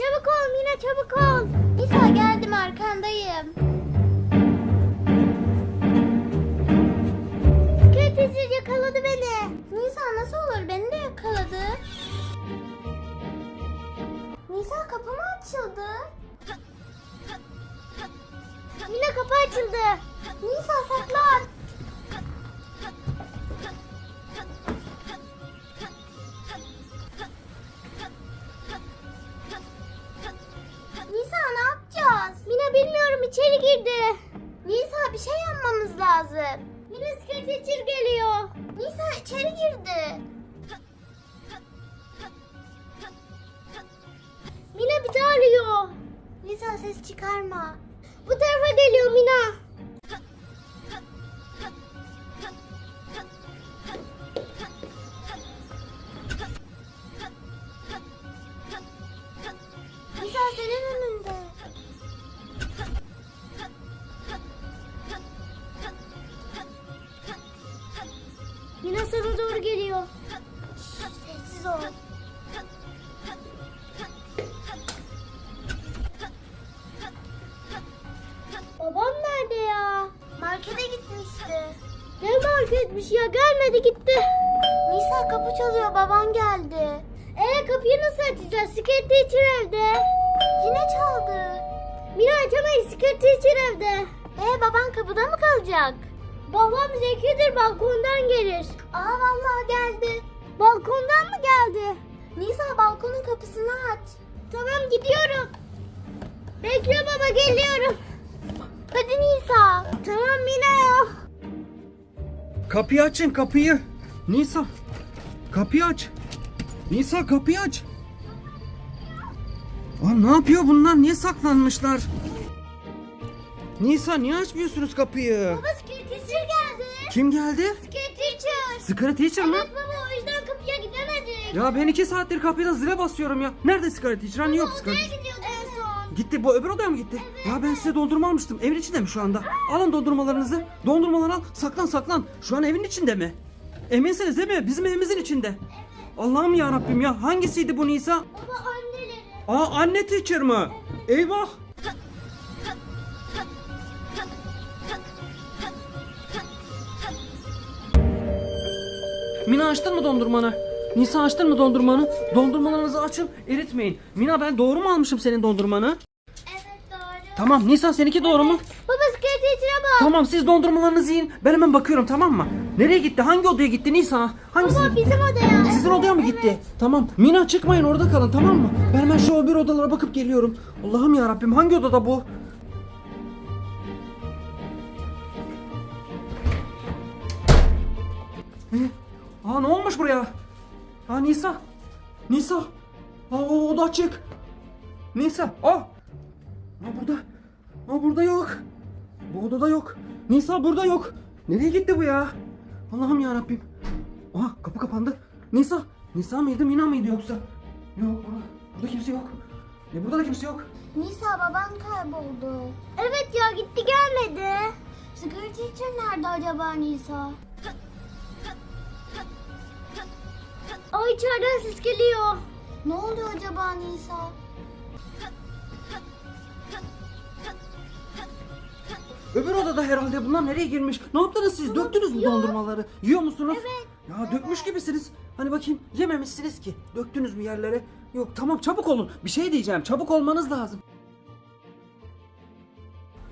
Çabuk ol Mina çabuk ol. Nisa geldim arkandayım. Sekreterisi yakaladı beni. Nisa nasıl olur beni de yakaladı. Nisa kapı mı açıldı? Mina kapı açıldı. Nisa saklan. Bilmiyorum içeri girdi. Nisa bir şey yapmamız lazım. Mina sekreter geliyor. Nisa içeri girdi. Mina daha arıyor. Nisa ses çıkarma. Bu tarafa geliyor Mina. Açamayız Skirt teacher evde. Ee baban kapıda mı kalacak? Babam zekidir balkondan gelir. Aa vallahi geldi. Balkondan mı geldi? Nisa balkonun kapısını aç. Tamam gidiyorum. Bekle baba geliyorum. Hadi Nisa. Tamam Mina ya. Kapıyı açın kapıyı. Nisa. Kapıyı aç. Nisa kapıyı aç. Aa, ne yapıyor bunlar? Niye saklanmışlar? Nisa niye açmıyorsunuz kapıyı? Baba Skirt teacher geldi. Kim geldi? Skirt teacher. Sigara teacher mı? Evet baba o yüzden kapıya gidemedik. Ya ben iki saattir kapıda zile basıyorum ya. Nerede sigara teacher? Hani yok Odaya teacher. gidiyordu en son. Gitti bu öbür odaya mı gitti? Ya ben size dondurma almıştım. Evin içinde mi şu anda? Alın dondurmalarınızı. Dondurmaları al. Saklan saklan. Şu an evin içinde mi? Eminsiniz değil mi? Bizim evimizin içinde. Allah'ım ya Rabbim ya. Hangisiydi bu Nisa? Baba. Aa anne teacher mı? Eyvah. Mina açtın mı dondurmanı? Nisa açtın mı dondurmanı? Dondurmalarınızı açın, eritmeyin. Mina ben doğru mu almışım senin dondurmanı? Tamam Nisa seninki doğru mu? Baba Skirt teacher'a bak. Tamam siz dondurmalarınızı yiyin. Ben hemen bakıyorum tamam mı? Nereye gitti? Hangi odaya gitti Nisa? Hangisi? Baba bizim odaya. Sizin odaya mı gitti? Tamam. Mina çıkmayın orada kalın tamam mı? Ben hemen şu o bir odalara bakıp geliyorum. Allah'ım ya Rabbim hangi odada bu? Ne? Aa ne olmuş buraya? Aa Nisa. Nisa. Aa o oda açık. Nisa. Aa. Aa burada. Aa burada yok. Bu odada yok. Nisa burada yok. Nereye gitti bu ya? Allah'ım ya Rabbim. Aha kapı kapandı. Nisa. Nisa mıydı Mina mıydı yoksa? Yok burada. Burada kimse yok. Ne burada da kimse yok. Nisa baban kayboldu. Evet ya gitti gelmedi. Skirt teacher nerede acaba Nisa? Ay içeriden ses geliyor. Ne oluyor acaba Nisa? Öbür odada herhalde bunlar nereye girmiş? Ne yaptınız siz? Döktünüz mü dondurmaları? Yiyor musunuz? Evet. Ya dökmüş gibisiniz. Hani bakayım yememişsiniz ki. Döktünüz mü yerlere? Yok tamam çabuk olun. Bir şey diyeceğim. Çabuk olmanız lazım.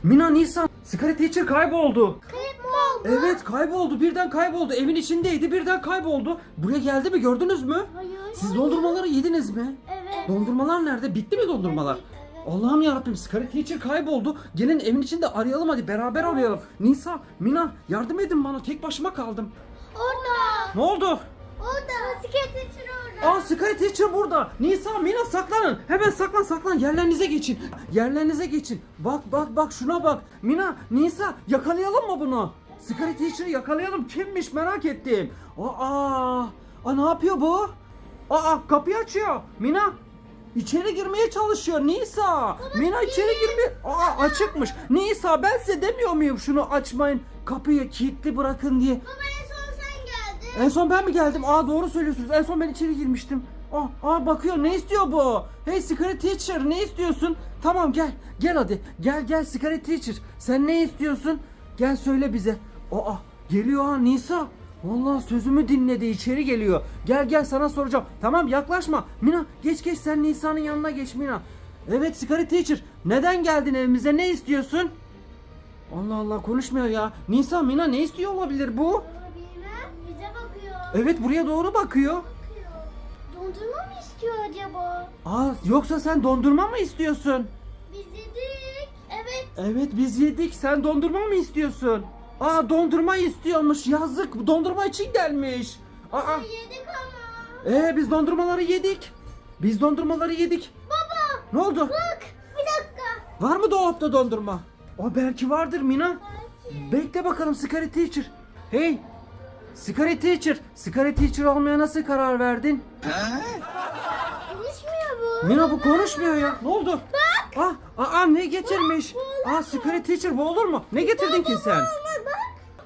Mina Nisan. Sigara teacher kayboldu. Kayıp mı oldu? Evet kayboldu. Birden kayboldu. Evin içindeydi. Birden kayboldu. Buraya geldi mi gördünüz mü? Hayır. Siz dondurmaları yediniz mi? Evet. Dondurmalar nerede? Bitti mi dondurmalar? Allah'ım yarabbim Sigara teacher kayboldu. Gelin evin içinde arayalım hadi beraber arayalım. Nisa, Mina yardım edin bana tek başıma kaldım. Orada. Ne oldu? Orada. Skirt teacher orada. Aa Sigara teacher burada. Nisa, Mina saklanın. Hemen saklan saklan yerlerinize geçin. Yerlerinize geçin. Bak bak bak şuna bak. Mina, Nisa yakalayalım mı bunu? Sigara teacher'ı yakalayalım. Kimmiş merak ettim. Aa, aa ne yapıyor bu? Aa kapıyı açıyor. Mina İçeri girmeye çalışıyor Nisa. Mina içeri girmeye... Aa açıkmış. Nisa ben size demiyor muyum şunu açmayın. Kapıyı kilitli bırakın diye. Baba en son sen geldin. En son ben mi geldim? Aa doğru söylüyorsunuz. En son ben içeri girmiştim. Aa, aa bakıyor ne istiyor bu? Hey Secret Teacher ne istiyorsun? Tamam gel gel hadi gel gel Secret Teacher sen ne istiyorsun? Gel söyle bize. Aa geliyor ha Nisa. Vallahi sözümü dinledi içeri geliyor. Gel gel sana soracağım. Tamam yaklaşma. Mina geç geç sen Nisa'nın yanına geç Mina. Evet Secret Teacher neden geldin evimize ne istiyorsun? Allah Allah konuşmuyor ya. Nisa Mina ne istiyor olabilir bu? Bilmem. Bize bakıyor. Evet buraya doğru bakıyor. Bakıyor. Dondurma mı istiyor acaba? Aa yoksa sen dondurma mı istiyorsun? Biz yedik. Evet. Evet biz yedik. Sen dondurma mı istiyorsun? Aa dondurma istiyormuş. Yazık. Dondurma için gelmiş. Aa. Yedik ama. Ee biz dondurmaları yedik. Biz dondurmaları yedik. Baba Ne oldu? bak. Bir dakika. Var mı dolapta dondurma? O belki vardır Mina. Belki. Bekle bakalım Scary Teacher. Hey. Scary Teacher. Scary Teacher olmaya nasıl karar verdin? Konuşmuyor bu. Mina bu konuşmuyor ya. Ne oldu? Bak. Aa, aa ne getirmiş? Aa Scary Teacher bu olur mu? Ne getirdin ki sen?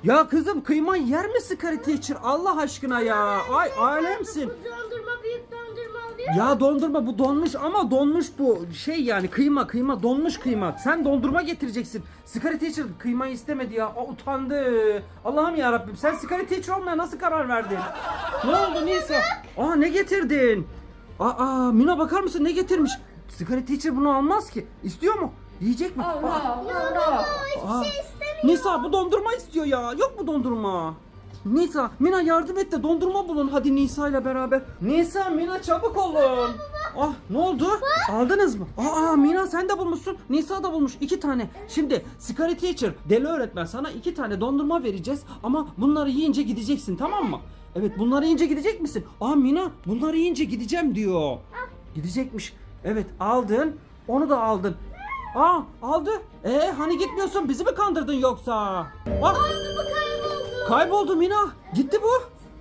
Ya kızım kıyma yer mi Scary Teacher? Allah aşkına ya. Ay alemsin. Bu dondurma büyük dondurma oluyor. Ya dondurma bu donmuş ama donmuş bu şey yani kıyma kıyma donmuş kıyma. Sen dondurma getireceksin. Scary Teacher kıymayı istemedi ya. Aa, utandı. Allah'ım ya Rabbim sen Scary Teacher olmaya nasıl karar verdin? ne oldu Nisa? Aa ne getirdin? Aa Mina bakar mısın ne getirmiş? Scary Teacher bunu almaz ki. İstiyor mu? Yiyecek mi? Aa, Ya baba hiçbir Aa. şey istemiyor. Nisa bu dondurma istiyor ya. Yok mu dondurma? Nisa, Mina yardım et de dondurma bulun hadi Nisa ile beraber. Nisa, Mina çabuk olun. Ah ne oldu? Aldınız mı? Aa Mina sen de bulmuşsun. Nisa da bulmuş iki tane. Şimdi Scary Teacher, deli öğretmen sana iki tane dondurma vereceğiz. Ama bunları yiyince gideceksin tamam mı? Evet bunları yiyince gidecek misin? Aa Mina bunları yiyince gideceğim diyor. Gidecekmiş. Evet aldın. Onu da aldın. Aa aldı. Ee hani gitmiyorsun bizi mi kandırdın yoksa? Bak Bu kayboldu. kayboldu Mina. Gitti bu.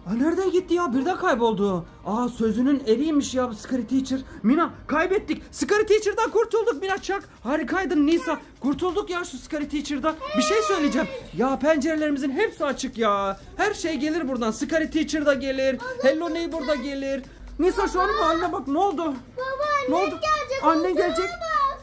Aa, nereden gitti ya? Birden kayboldu. Aa sözünün eriymiş ya bu Scary Teacher. Mina kaybettik. Scary Teacher'dan kurtulduk Mina Çak. Harikaydın Nisa. Kurtulduk ya şu Scary Teacher'dan. Bir şey söyleyeceğim. Ya pencerelerimizin hepsi açık ya. Her şey gelir buradan. Scary Teacher da gelir. Hello Neighbor da gelir. Nisa şu an haline bak ne oldu? Baba Ne annem oldu? gelecek. Annen gelecek.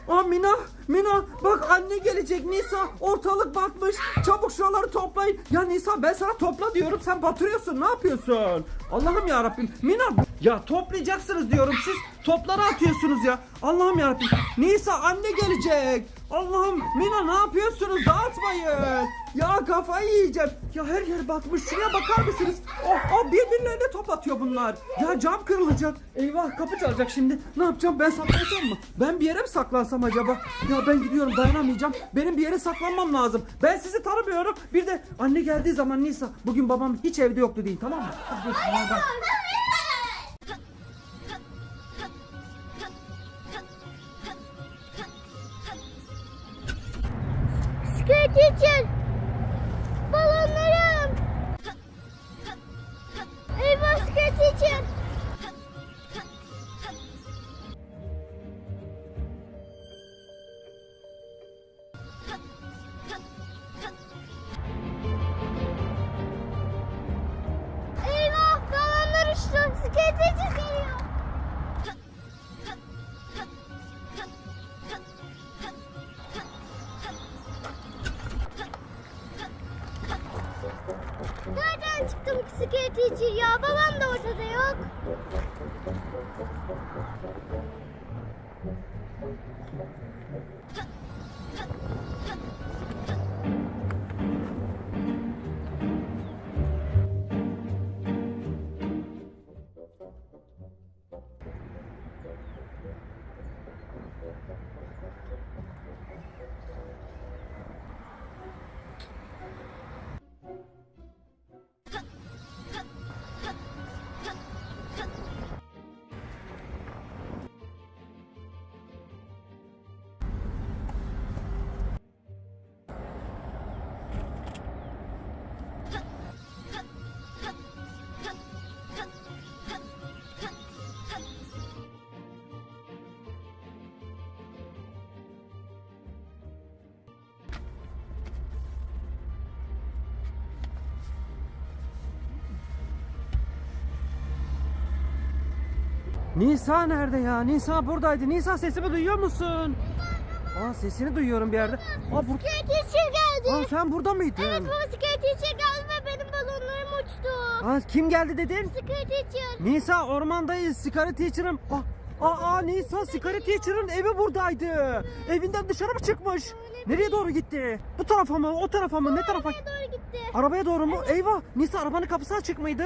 Aa Mina, Mina bak anne gelecek Nisa. Ortalık batmış. Çabuk şuraları toplayın. Ya Nisa ben sana topla diyorum. Sen batırıyorsun. Ne yapıyorsun? Allah'ım ya Rabbim. Mina ya toplayacaksınız diyorum. Siz topları atıyorsunuz ya. Allah'ım ya Rabbim. Nisa anne gelecek. Allah'ım Mina ne yapıyorsunuz? Dağıtmayın. Ya kafayı yiyeceğim. Ya her yer batmış. Şuraya bakar mısınız? Oh, oh birbirlerine top atıyor bunlar. Ya cam kırılacak. Eyvah kapı çalacak şimdi. Ne yapacağım? Ben saklansam mı? Ben bir yere mi saklansam acaba? Ya ben gidiyorum dayanamayacağım. Benim bir yere saklanmam lazım. Ben sizi tanımıyorum. Bir de anne geldiği zaman Nisa bugün babam hiç evde yoktu değil tamam mı? Hadi görüşürüz. bay Teacher. Balonlarım. Eyvah Scary Teacher. Eyvah balonlar uçtu. Scary Teacher geliyor. Nisa nerede ya? Nisa buradaydı. Nisa sesimi duyuyor musun? Aa sesini buyuyorum bir yerde. Aa, bur- geldi. Aa sen burada mıydın? Evet baba teacher geldi ve benim balonlarım uçtu. Aa kim geldi dedin? Teacher. Nisa ormandayız. Sikari Teacher'ım. Aa, aa, aa Nisa Teacher'ın evi buradaydı. Evinden dışarı mı çıkmış? Nereye doğru gitti? Bu tarafa mı? O tarafa mı? Ne tarafa? Nereye doğru gitti? Arabaya doğru mu? Eyvah! Nisa arabanın kapısı açık mıydı?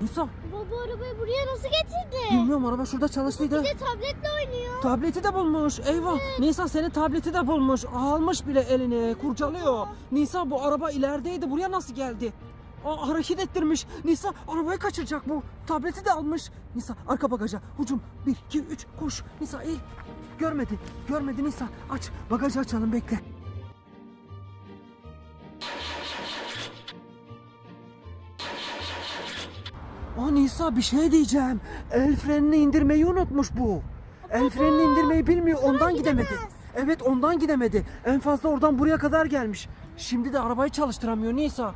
Nisa Baba arabayı buraya nasıl getirdi? bilmiyorum araba şurada çalıştıydı. Bir de tabletle oynuyor. Tableti de bulmuş. Eyvah. Nisa senin tableti de bulmuş. Almış bile eline. Kurcalıyor. Nisa bu araba ilerideydi. Buraya nasıl geldi? Aa, hareket ettirmiş. Nisa arabayı kaçıracak bu. Tableti de almış. Nisa arka bagaja. Hucum. 1, 2, 3 koş. Nisa eğil. Görmedi. Görmedi Nisa. Aç. Bagajı açalım bekle. Nisa bir şey diyeceğim. El frenini indirmeyi unutmuş bu. El frenini indirmeyi bilmiyor ondan gidemedi. Evet ondan gidemedi. En fazla oradan buraya kadar gelmiş. Şimdi de arabayı çalıştıramıyor Nisa.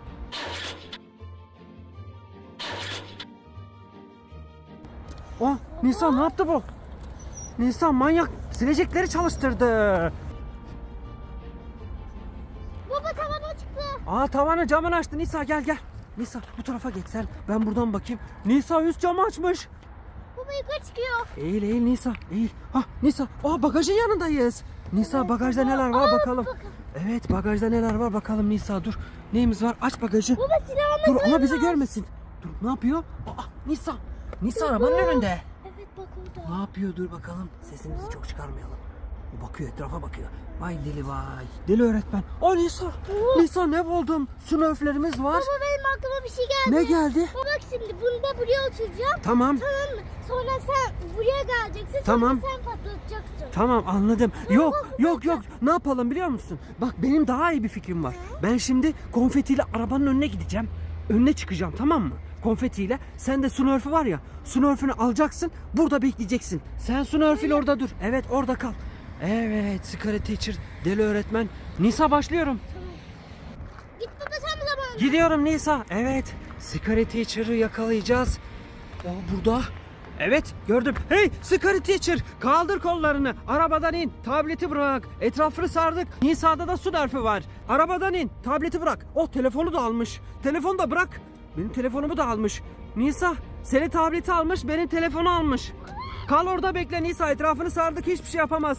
Aa Nisa ne yaptı bu? Nisa manyak silecekleri çalıştırdı. Baba tavan çıktı. Aa tavanı camını açtı Nisa gel gel. Nisa bu tarafa geç sen. Ben buradan bakayım. Nisa üst camı açmış. Baba yukarı çıkıyor. Eğil eğil Nisa eğil. Ah Nisa aa bagajın yanındayız. Nisa bagajda neler var Aa, bakalım. bakalım. Evet bagajda neler var bakalım Nisa dur. Neyimiz var aç bagajı. Baba silahımız Dur ama bizi görmesin. Dur ne yapıyor? Aa Nisa. Nisa arabanın önünde. Evet bak orada. Ne yapıyor dur bakalım. Sesimizi çok çıkarmayalım. Bakıyor etrafa bakıyor. Vay deli vay. Deli öğretmen. Aa Nisa. Nisa ne buldum? Smurflerimiz var. Baba benim aklıma bir şey geldi. Ne geldi? Baba bak şimdi bunu da buraya oturacağım. Tamam. Tamam mı? Sonra sen buraya geleceksin. Tamam. Sonra sen patlatacaksın. Tamam anladım. Yok yok yok. Ne yapalım biliyor musun? Bak benim daha iyi bir fikrim var. Ben şimdi konfetiyle arabanın önüne gideceğim. Önüne çıkacağım tamam mı? Konfetiyle. Sen de Smurf'ü var ya. Smurf'ünü alacaksın. Burada bekleyeceksin. Sen Smurf'üyle orada dur. Evet orada kal. Evet Scarlet Teacher. Deli öğretmen. Nisa başlıyorum. Git baba sen bu zaman. Gidiyorum Nisa. Evet. Scarlet Teacher'ı yakalayacağız. O burada. Evet gördüm. Hey Scarlet Teacher kaldır kollarını. Arabadan in. Tableti bırak. Etrafını sardık. Nisa'da da su derfi var. Arabadan in. Tableti bırak. Oh telefonu da almış. Telefonu da bırak. Benim telefonumu da almış. Nisa senin tableti almış benim telefonu almış. Kal orada bekle Nisa etrafını sardık hiçbir şey yapamaz.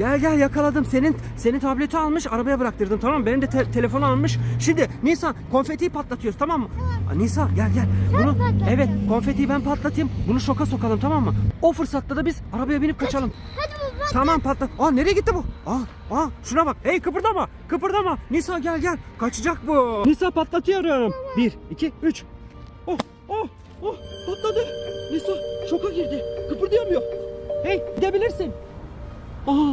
Gel gel yakaladım. Senin senin tableti almış arabaya bıraktırdım tamam mı? Benim de te- telefonu almış. Şimdi Nisa konfetiyi patlatıyoruz tamam mı? Aa, Nisa gel gel. Bunu patlat. evet konfetiyi ben patlatayım. Bunu şoka sokalım tamam mı? O fırsatta da biz arabaya binip kaçalım. Hadi baba. Tamam patla. Aa nereye gitti bu? Aa, aa şuna bak. Hey kıpırdama. Kıpırdama. Nisa gel gel. Kaçacak bu. Nisa patlatıyorum. Bir, iki, üç. Oh, oh, oh patladı. Nisa şoka girdi. Kıpırdayamıyor. Hey gidebilirsin. Aa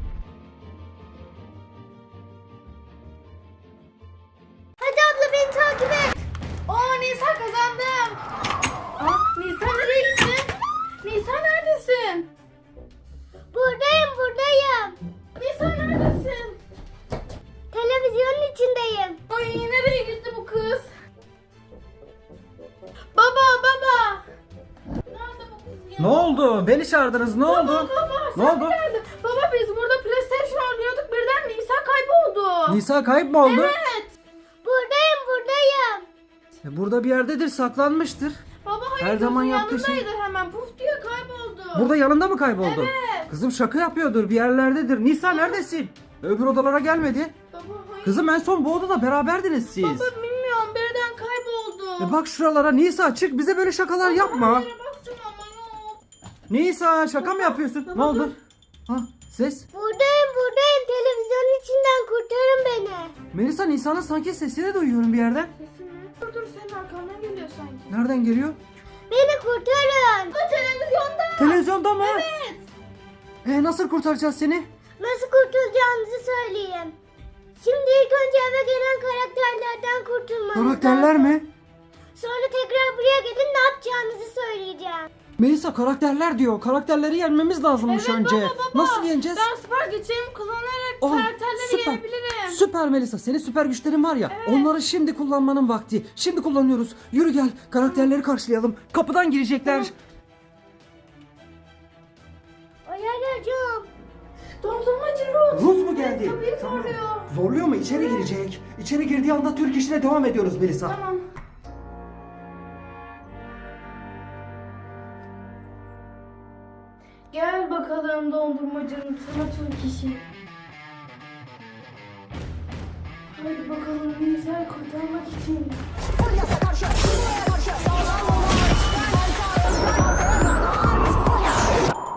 Nisa neredesin? Televizyonun içindeyim. Ay nereye gitti bu kız? Baba baba. Nerede bu kız ya? Ne oldu? Beni çağırdınız. Ne oldu? Baba Ne sen oldu? geldin. Baba biz burada PlayStation oynuyorduk birden Nisa kayboldu. Nisa kayıp mı oldu? Evet. Buradayım buradayım. E, Burada bir yerdedir saklanmıştır. Baba hayır Her zaman yaptığı şey- yanındaydı hemen puf diye kayboldu. Burada yanında mı kayboldu? Evet. Kızım şaka yapıyordur bir yerlerdedir. Nisa neredesin? Öbür odalara gelmedi. Baba hayır. Kızım en son bu odada beraberdiniz siz. Baba bilmiyorum birden kayboldu. E bak şuralara Nisa çık bize böyle şakalar yapma. Her yere baktım ama yok. Nisa şaka mı yapıyorsun? Ne oldu? Ha ses. Buradayım buradayım. Televizyonun içinden kurtarın beni. Melisa Nisa'nın sanki sesini duyuyorum bir yerden. Sesi mi? Dur dur senin arkandan geliyor sanki. Nereden geliyor? Beni kurtarın. Bu televizyonda. Televizyonda mı? Evet. E nasıl kurtaracağız seni? Nasıl kurtulacağınızı söyleyeyim. Şimdi ilk önce eve gelen karakterlerden kurtulmanız Karakterler lazım. mi? Sonra tekrar buraya gidin ne yapacağınızı söyleyeceğim. Melisa karakterler diyor. Karakterleri yenmemiz lazımmış Evet önce. baba baba. Nasıl yeneceğiz? Ben süper güçlerimi kullanarak Aa, karakterleri süper. yenebilirim. Süper Melisa. Senin süper güçlerin var ya. Onları şimdi kullanmanın vakti. Şimdi kullanıyoruz. Yürü gel. Karakterleri karşılayalım. Kapıdan girecekler. Dondurmacı Ruth. Rus mu geldi? Kapıyı zorluyor. Zorluyor mu? İçeri girecek. İçeri girdiği anda Türk işine devam ediyoruz Melisa. Tamam. Gel bakalım dondurmacının sana Türk işi. Hadi bakalım Nisa'yı kurtarmak için.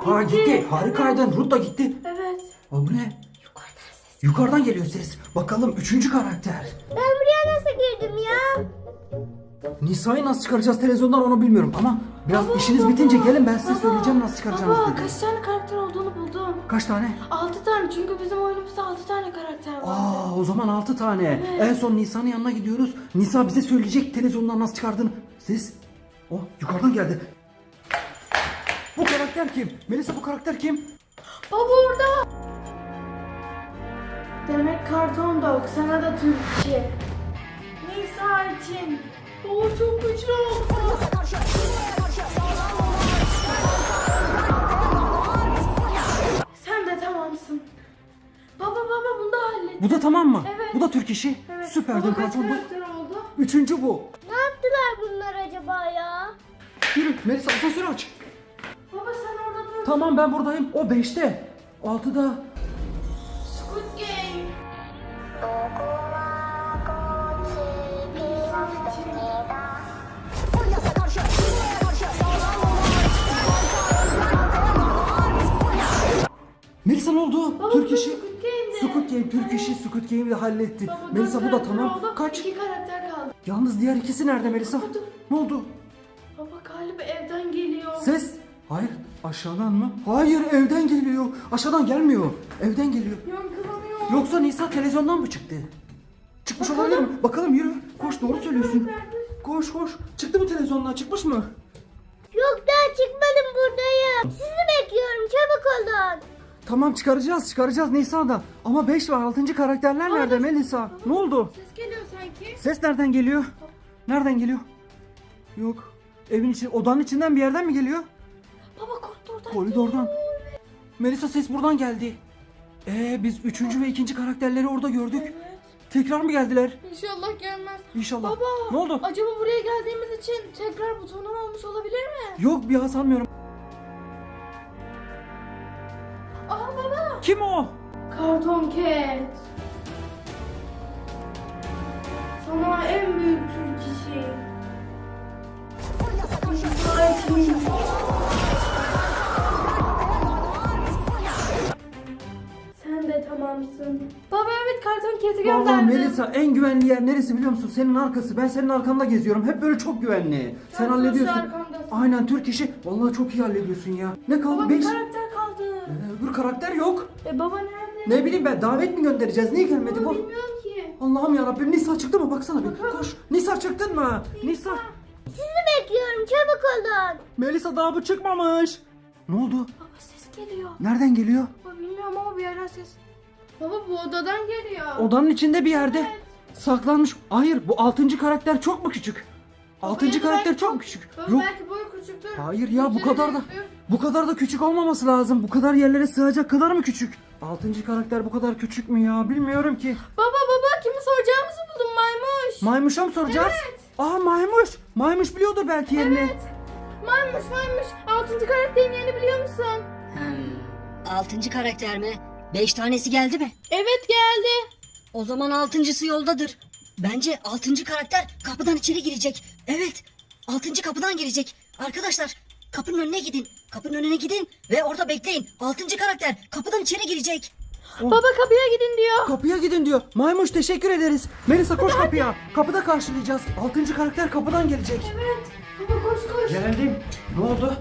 Ha gitti. Harikaydın. Ruth da gitti. Aa, bu ne? Yukarıdan geliyor ses. Bakalım üçüncü karakter. Ben buraya nasıl girdim ya? Nisa'yı nasıl çıkaracağız televizyondan onu bilmiyorum ama biraz Baba, işiniz baba, bitince gelin ben size baba, söyleyeceğim nasıl çıkaracağınızı Baba dedi. kaç tane karakter olduğunu buldum. Kaç tane? 6 tane çünkü bizim oyunumuzda 6 tane karakter var. Aa o zaman 6 tane. Evet. En son Nisa'nın yanına gidiyoruz. Nisa bize söyleyecek televizyondan nasıl çıkardığını. Ses. O yukarıdan geldi. Bu karakter kim? Melisa bu karakter kim? Baba orada. Demek karton dog sana da Türkçe. Nisa için. Baba çok güçlü oldu. Sen de tamamsın. Baba baba bunu da hallet. Bu da tamam mı? Evet. Bu da Türk işi. Evet. Baba kaç karton karakter oldu? Üçüncü bu. Ne yaptılar bunlar acaba ya? Yürü Melisa asansörü aç. Baba sen orada dur. Tamam ben buradayım. O beşte. Altıda. Ne oldu? Baba Türk işi. Squid Game, Türk işi Squid Game'i de halletti. Baba, Melisa bu da tamam. oldu. Kaç? İki karakter kaldı. Yalnız diğer ikisi nerede Melisa? Dur. Ne oldu? Baba galiba evden geliyor. Ses. Hayır. Aşağıdan mı? Hayır evden geliyor. Aşağıdan gelmiyor. Evden geliyor. Yankılanıyor. Yoksa Nisa televizyondan mı çıktı? Çıkmış Bakalım. olabilir mi? Bakalım yürü. Koş doğru söylüyorsun. Koş koş. Çıktı mı televizyondan? Çıkmış mı? Yok daha çıkmadım buradayım. Sizi bekliyorum çabuk olun. Tamam çıkaracağız çıkaracağız Nisa'da. Ama 5 ve 6. karakterler nerede Melisa? Ne oldu? Ses geliyor sanki. Ses nereden geliyor? Nereden geliyor? Yok. Evin içi, odanın içinden bir yerden mi geliyor? Baba koridordan. Koridordan. Melisa ses buradan geldi. Ee biz üçüncü ve ikinci karakterleri orada gördük. Evet. Tekrar mı geldiler? İnşallah gelmez. İnşallah. Baba. Ne oldu? Acaba buraya geldiğimiz için tekrar butonum olmuş olabilir mi? Yok bir sanmıyorum. Kim o? Karton Cat. Sana en büyük Türk işi. Sen de tamamsın. Baba evet Karton Vallahi gönderdim. Melisa en güvenli yer neresi biliyor musun? Senin arkası. Ben senin arkanda geziyorum. Hep böyle çok güvenli. Sen hallediyorsun. sonuçta arkamdasın. Aynen Türk işi. Vallahi çok iyi hallediyorsun ya. Ne kaldı? Baba bir Beş. karakter karakter yok. E baba nerede? Ne bileyim ben davet mi göndereceğiz? Niye gelmedi Baba bu? bilmiyorum ki. Allah'ım ya Rabbim Nisa çıktı mı? Baksana bir. Bakalım. Koş. Nisa çıktın mı? Nisa. Sizi bekliyorum çabuk olun. Melisa daha bu çıkmamış. Ne oldu? Baba ses geliyor. Nereden geliyor? Baba bilmiyorum ama bir yerden ses. Baba bu odadan geliyor. Odanın içinde bir yerde. Evet. Saklanmış. Hayır bu altıncı karakter çok mu küçük? Altıncı karakter belki çok küçük. Baba Yok belki boyu küçüktür. Hayır ya, bu kadar da- büyüktür. bu kadar da küçük olmaması lazım. Bu kadar yerlere sığacak kadar mı küçük? Altıncı karakter bu kadar küçük mü ya? Bilmiyorum ki. Baba baba kimi soracağımızı buldum maymuş. Maymuş'a mı soracağız? Evet. Aa maymuş. Maymuş biliyordur belki yerini. Evet. Maymuş maymuş. Altıncı karakterin yerini biliyor musun? Hmm, altıncı karakter mi? Beş tanesi geldi mi? Evet geldi. O zaman altıncısı yoldadır. Bence altıncı karakter kapıdan içeri girecek. Evet, altıncı kapıdan girecek. Arkadaşlar, kapının önüne gidin. Kapının önüne gidin ve orada bekleyin. Altıncı karakter kapıdan içeri girecek. Oh. Baba kapıya gidin diyor. Kapıya gidin diyor. Maymuş teşekkür ederiz. Melisa koş kapıya. Kapıda karşılayacağız. Altıncı karakter kapıdan gelecek. Evet. Baba koş koş. Geldim. Ne oldu?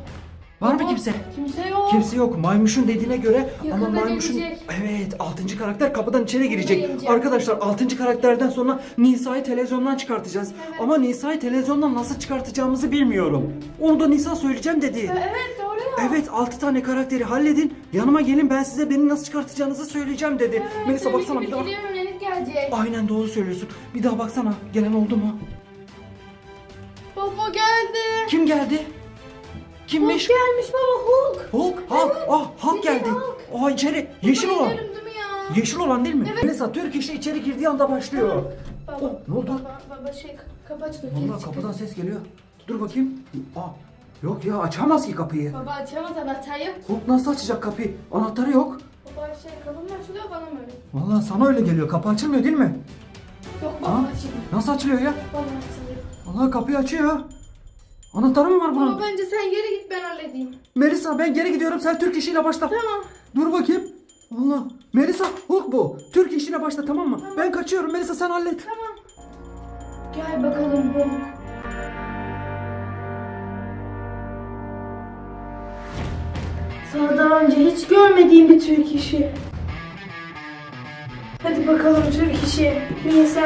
Var mı kimse? Kimse yok. Kimse yok. Maymuşun dediğine göre Yakında ama maymuşun gelecek. evet 6. karakter kapıdan içeri girecek. Arkadaşlar 6. karakterden sonra Nisa'yı televizyondan çıkartacağız. Ama Nisa'yı televizyondan nasıl çıkartacağımızı bilmiyorum. Onu da Nisa söyleyeceğim dedi. Evet doğru ya. Evet 6 tane karakteri halledin. Yanıma gelin ben size beni nasıl çıkartacağınızı söyleyeceğim dedi. Melisa Demek baksana bir daha. yönelik gelecek. Aynen doğru söylüyorsun. Bir daha baksana. Gelen oldu mu? Baba geldi. Kim geldi? Hulk Kimmiş? gelmiş baba Hulk. Hulk. Hulk. Ah Hulk Bildiğin geldi. Hulk. Aa içeri. Yeşil Baba olan. inerim değil mi ya? Yeşil olan değil mi? Melisa Türk işi içeri girdiği anda başlıyor. Baba, Oh, ne oldu? Baba, baba şey kapı aç bakayım. Vallahi kapıdan ses geliyor. Dur bakayım. Aa, yok ya açamaz ki kapıyı. Baba açamaz anahtar yok. Hulk nasıl açacak kapıyı? Anahtarı yok. Baba şey kapı mı açılıyor bana mı öyle? Vallahi sana öyle geliyor. Kapı açılmıyor değil mi? Yok baba Aa, açılıyor. nasıl açılıyor ya? Baba açılıyor. Vallahi kapıyı açıyor. Anahtarı mı var bunun? Baba bence sen geri git ben halledeyim. Melisa ben geri gidiyorum. Sen Türk işiyle başla. Tamam. Dur bakayım. Allah. Melisa Hulk bu. Türk işine başla tamam mı? Ben kaçıyorum. Melisa sen hallet. Tamam. Gel bakalım Hulk. Sana daha önce hiç görmediğim bir Türk işi. Hadi bakalım Türk işi. Nisa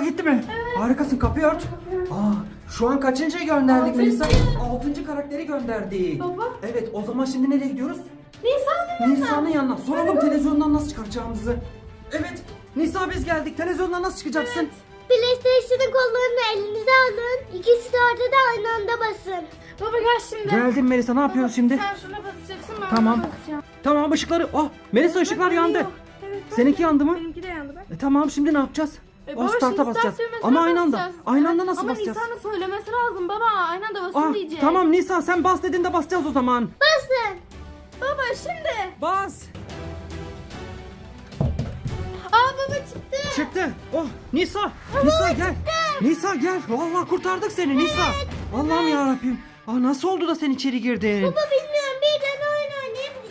gitti. Hulk'a gitti mi? Harikasın kapıyı ört. Aa, şu an kaçıncıyı gönderdik Altıncı. Melisa? Altıncı karakteri gönderdik. Baba. Evet o zaman şimdi nereye gidiyoruz? Nisa ne? Nisa'nın yanına. Soralım televizyondan nasıl çıkaracağımızı. Evet Nisa biz geldik. Televizyondan nasıl çıkacaksın? PlayStation'ın kollarını elinize alın. İkisi de ortada aynı anda basın. Baba gel şimdi. Geldim Melisa ne yapıyoruz şimdi? Sen şuna basacaksın ben Tamam. basacağım. Tamam ışıkları. Ah Melisa ışıklar yandı. Evet. Seninki yandı mı? Benimki de yandı. E, tamam şimdi ne yapacağız? E, baba, start'a şimdi basacağız. start düğmesine Ama aynı anda. basacağız. Aynı anda nasıl Ama basacağız? Nisan'ın söylemesi lazım baba. Aynı anda basın Ah, diyecek. tamam Nisa sen bas dediğinde basacağız o zaman. Basın. Baba şimdi. Bas. Aa baba çıktı. Çıktı. Oh Nisa. Nisa gel. Nisa gel. Vallahi kurtardık seni Nisa. Allah'ım ya Rabbim. Aa, nasıl oldu da sen içeri girdin? Baba bilmiyorum birden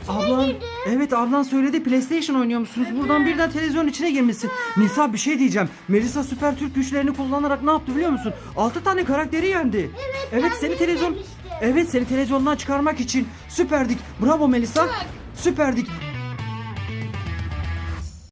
Ablan, girdim. evet ablan söyledi PlayStation oynuyor musunuz? Buradan birden televizyon içine girmişsin. Nisa bir şey diyeceğim. Melisa süper Türk güçlerini kullanarak ne yaptı biliyor musun? 6 tane karakteri yendi. Evet, evet ben seni televizyon izlemiştim. Evet seni televizyondan çıkarmak için süperdik. Bravo Melisa. Süperdik.